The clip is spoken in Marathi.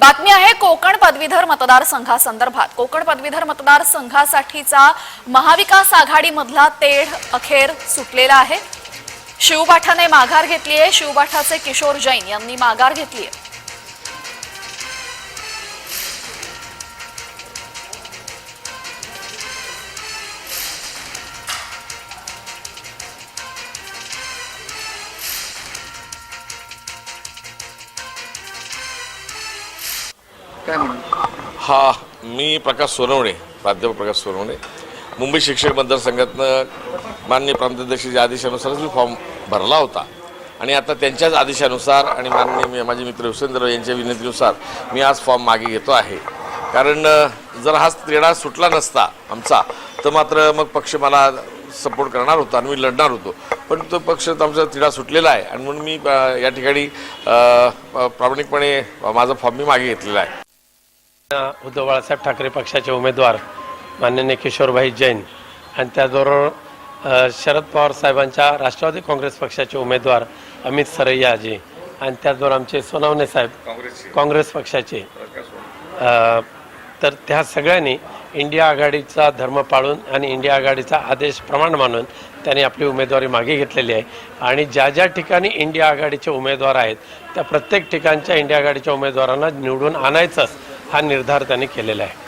बातमी आहे कोकण पदवीधर मतदारसंघासंदर्भात. कोकण पदवीधर मतदारसंघासाठीचा महाविकास आघाडीमधला तेढ अखेर सुटलेला आहे. शिवबाठाने माघार घेतली आहे शिवबाठाचे किशोर जैन यांनी माघार घेतली आहे काय म्हणून हा मी प्रकाश सोनवणे प्राध्यापक प्रकाश सोनवणे. मुंबई शिक्षक मतदारसंघातनं मान्य प्रांताध्यक्षाच्या आदेशानुसारच मी फॉर्म भरला होता. आणि आता त्यांच्याच आदेशानुसार आणि मान्य मी- माझे मित्र हुसेंद्र यांच्या विनंतीनुसार मी आज फॉर्म मागे घेतो आहे. कारण अ, जर हा क्रीडा सुटला नसता आमचा तर मात्र मग पक्ष मला सपोर्ट करणार होता आणि मी लढणार होतो. पण तो पक्ष तर आमचा तिढा सुटलेला आहे आणि म्हणून मी अ, या ठिकाणी अ, प्रामाणिकपणे माझा फॉर्म मी मागे घेतलेला आहे. उद्धव बाळासाहेब ठाकरे पक्षाचे उमेदवार माननीय किशोरभाई जैन आणि त्याचबरोबर शरद पवार साहेबांच्या राष्ट्रवादी काँग्रेस पक्षाचे उमेदवार अमित सरय्याजी आणि त्याचबरोबर आमचे सोनवणे साहेब काँग्रेस पक्षाचे. तर त्या सगळ्यांनी इंडिया आघाडीचा धर्म पाळून आणि इंडिया आघाडीचा आदेश प्रमाण मानून त्यांनी आपली उमेदवारी मागे घेतलेली आहे. आणि ज्या ज्या ठिकाणी इंडिया आघाडीचे उमेदवार आहेत त्या प्रत्येक ठिकाणच्या इंडिया आघाडीच्या उमेदवारांना निवडून आणायचंच हा निर्धार त्यांनी केलेला आहे.